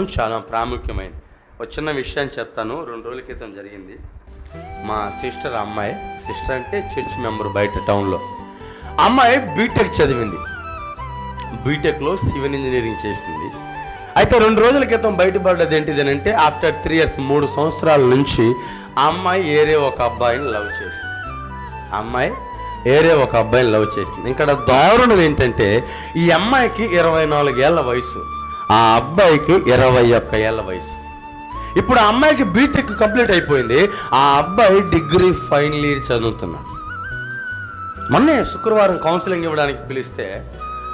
చాలా ప్రాముఖ్యమైనది ఒక చిన్న విషయాన్ని చెప్తాను. రెండు రోజుల క్రితం జరిగింది. మా సిస్టర్ అమ్మాయి సిస్టర్ అంటే చర్చ్ మెంబర్ బయట టౌన్లో. అమ్మాయి బీటెక్ చదివింది. బీటెక్లో సివిల్ ఇంజనీరింగ్ చేసింది. అయితే రెండు రోజుల క్రితం బయటపడ్డది ఏంటిది అంటే ఆఫ్టర్ త్రీ ఇయర్స్ మూడు సంవత్సరాల నుంచి ఆ అమ్మాయి ఏరే ఒక అబ్బాయిని లవ్ చేసింది. అమ్మాయి ఏరే ఒక అబ్బాయిని లవ్ చేసింది. ఇక్కడ దారుణం ఏంటంటే ఈ అమ్మాయికి ఇరవై నాలుగేళ్ళ వయసు. ఆ అబ్బాయికి ఇరవై ఒక్క ఏళ్ళ వయసు. ఇప్పుడు ఆ అమ్మాయికి బీటెక్ కంప్లీట్ అయిపోయింది. ఆ అబ్బాయి డిగ్రీ ఫైనల్ ఇయర్ చదువుతున్నాడు. మొన్నే శుక్రవారం కౌన్సిలింగ్ ఇవ్వడానికి పిలిస్తే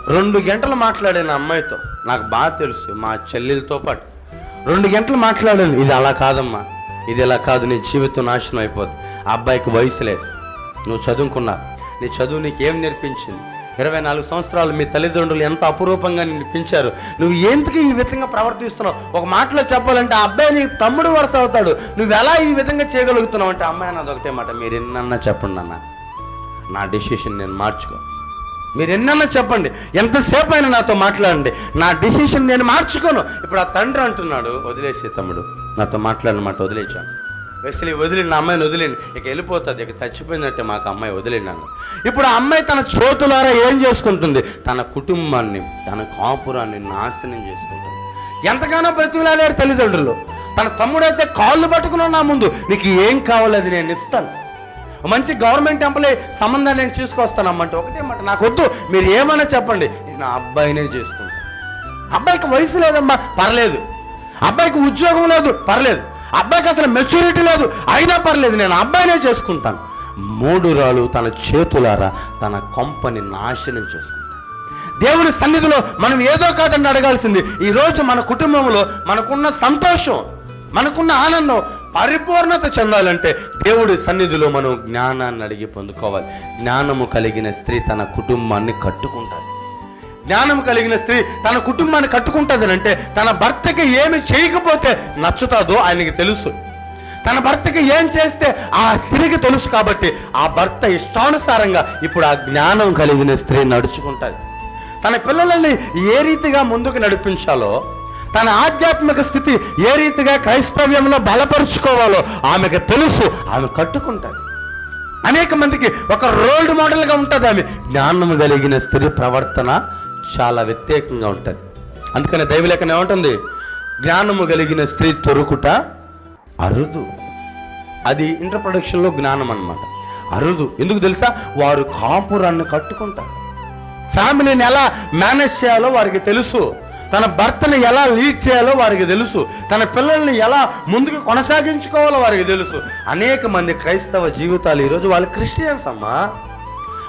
రెండు గంటలు మాట్లాడాను అమ్మాయితో. నాకు బాగా తెలుసు మా చెల్లెలతో పాటు. రెండు గంటలు మాట్లాడాను ఇది అలా కాదమ్మా. ఇది ఇలా కాదు నీ జీవితం నాశనం అయిపోద్ది. ఆ అబ్బాయికి వయసు లేదు. నువ్వు చదువుకున్నా నీ చదువు నీకేం నేర్పించింది? ఇరవై నాలుగు సంవత్సరాలు మీ తల్లిదండ్రులు ఎంత అపురూపంగా నిన్ను పెంచారు? నువ్వు ఎందుకు ఈ విధంగా ప్రవర్తిస్తున్నావు? ఒక మాటలో చెప్పాలంటే ఆ అబ్బాయి నీకు తమ్ముడు వరుస అవుతాడు. నువ్వు ఎలా ఈ విధంగా చేయగలుగుతున్నావు అంటే అమ్మాయి అన్నది ఒకటే మాట. మీరు ఎన్నన్నా చెప్పండి అన్న. నా డెసిషన్ నేను మార్చుకో. మీరు ఎన్నన్నా చెప్పండి. ఎంతసేపు అయినా నాతో మాట్లాడండి. నా డెసిషన్ నేను మార్చుకోను. ఇప్పుడు ఆ తండ్రి అంటున్నాడు వదిలేసే తమ్ముడు. నాతో మాట్లాడిన మాట వదిలేచాను వెస్లీ వదిలిండి నా అమ్మాయిని వదిలేండి ఇక వెళ్ళిపోతుంది ఇక చచ్చిపోయిందంటే మాకు అమ్మాయి వదిలేండి అన్న ఇప్పుడు ఆ అమ్మాయి తన చోతులారా ఏం చేసుకుంటుంది? తన కుటుంబాన్ని తన కాపురాన్ని నాశనం చేసుకుంటుంది. ఎంతగానో బ్రతిలాడారు తల్లిదండ్రులు. తన తమ్ముడైతే కాళ్ళు పట్టుకుని నా ముందు నీకు ఏం కావాలి అది నేను ఇస్తాను. మంచి గవర్నమెంట్ ఎంప్లాయీ సంబంధం నేను చూసుకొస్తానమ్మంటే ఒకటే మాట. నాకు వద్దు మీరు ఏమైనా చెప్పండి. ఇది నా అబ్బాయినే చేసుకుంటాను అబ్బాయికి వయసు లేదమ్మా పర్లేదు. అబ్బాయికి ఉద్యోగం లేదు పర్లేదు. అబ్బాయికి అసలు మెచ్యూరిటీ లేదు. అయినా పర్లేదు నేను అబ్బాయినే చేసుకుంటాను. మూడు రాళ్ళు తన చేతులారా తన కొంపని నాశనం చేసుకుంటాను దేవుని సన్నిధిలో మనం ఏదో కాదని అడగాల్సింది. ఈరోజు మన కుటుంబంలో మనకున్న సంతోషం మనకున్న ఆనందం పరిపూర్ణత చెందాలంటే దేవుడి సన్నిధిలో మనం జ్ఞానాన్ని అడిగి పొందుకోవాలి. జ్ఞానము కలిగిన స్త్రీ తన కుటుంబాన్ని కట్టుకుంటారు. జ్ఞానం కలిగిన స్త్రీ తన కుటుంబాన్ని కట్టుకుంటుంది అంటే తన భర్తకి ఏమి చేయకపోతే నచ్చుతాదో ఆయనకి తెలుసు. తన భర్తకి ఏం చేస్తే ఆ స్త్రీకి తెలుసు కాబట్టి ఆ భర్త ఇష్టానుసారంగా ఇప్పుడు ఆ జ్ఞానం కలిగిన స్త్రీ నడుచుకుంటుంది. తన పిల్లలని ఏ రీతిగా ముందుకు నడిపించాలో తన ఆధ్యాత్మిక స్థితి ఏ రీతిగా క్రైస్తవ్యంలో బలపరుచుకోవాలో ఆమెకు తెలుసు ఆమె కట్టుకుంటుంది. అనేక మందికి ఒక రోల్డ్ మోడల్గా ఉంటుంది ఆమె. జ్ఞానం కలిగిన స్త్రీ ప్రవర్తన చాలా వ్యతిరేకంగా ఉంటుంది. అందుకని దైవలేఖనం ఏమంటుంది? జ్ఞానము కలిగిన స్త్రీ తొరుకుట అరుదు. అది ఇంటర్ప్రొడక్షన్లో జ్ఞానం అన్నమాట. అరుదు. ఎందుకు తెలుసా? వారు కాపురాన్ని కట్టుకుంటారు. ఫ్యామిలీని ఎలా మేనేజ్ చేయాలో వారికి తెలుసు. తన భర్తను ఎలా లీడ్ చేయాలో వారికి తెలుసు. తన పిల్లల్ని ఎలా ముందుకు కొనసాగించుకోవాలో వారికి తెలుసు. అనేక మంది క్రైస్తవ జీవితాలు ఈరోజు వాళ్ళు క్రిస్టియన్స్ అమ్మా.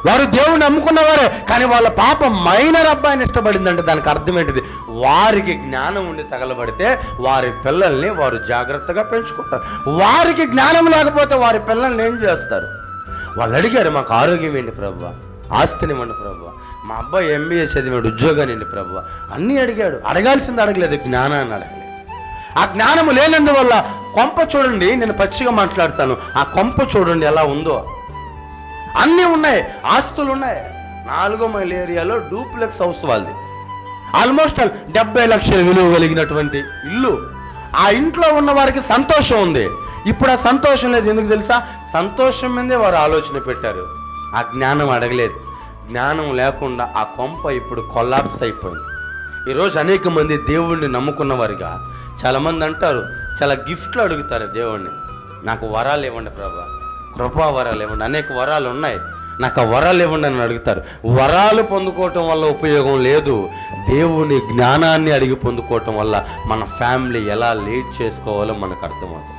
వారు దేవుని నమ్ముకున్నవారే కానీ వాళ్ళ పాప మైనర్ అబ్బాయిని ఇష్టపడిందంటే దానికి అర్థం ఏంటిది? వారికి జ్ఞానం ఉండి తగలబడితే వారి పిల్లల్ని వారు జాగ్రత్తగా పెంచుకుంటారు. వారికి జ్ఞానం లేకపోతే వారి పిల్లల్ని ఏం చేస్తారు? వాళ్ళు అడిగారు మాకు ఆరోగ్యం ఏంటి ప్రభు? ఆస్తినివ్వండి ప్రభు. మా అబ్బాయి ఎంబీఏ చదివాడు ఉద్యోగాన్ని ఏంటి ప్రభు? అన్నీ అడిగాడు. అడగాల్సింది అడగలేదు జ్ఞానాన్ని అడగలేదు. ఆ జ్ఞానము లేనందువల్ల కొంప చూడండి నేను పచ్చిగా మాట్లాడతాను. ఆ కొంప చూడండి ఎలా ఉందో. అన్నీ ఉన్నాయి ఆస్తులు ఉన్నాయి. నాలుగో మైల్ ఏరియాలో డూప్లెక్స్ హౌస్ వాళ్ళది. ఆల్మోస్ట్ ఆల్ డెబ్బై లక్షల విలువ కలిగినటువంటి ఇల్లు. ఆ ఇంట్లో ఉన్న వారికి సంతోషం ఉంది. ఇప్పుడు ఆ సంతోషం లేదు ఎందుకు తెలుసా? సంతోషం మీదే వారు ఆలోచన పెట్టారు. ఆ జ్ఞానం అడగలేదు. జ్ఞానం లేకుండా ఆ కొంప ఇప్పుడు కొల్లాప్స్ అయిపోయింది. ఈరోజు అనేక మంది దేవుణ్ణి నమ్ముకున్న వారిగా చాలామంది అంటారు చాలా గిఫ్ట్లు అడుగుతారు దేవుణ్ణి. నాకు వరాలు ఇవ్వండి ప్రభా. కృపా వరాలు ఇవ్వండి అనేక వరాలు ఉన్నాయి. నాకు ఆ వరాలు ఇవ్వండి అని అడుగుతారు. వరాలు పొందుకోవటం వల్ల ఉపయోగం లేదు. దేవుని జ్ఞానాన్ని అడిగి పొందుకోవటం వల్ల మన ఫ్యామిలీ ఎలా లీడ్ చేసుకోవాలో మనకు అర్థమవుతుంది.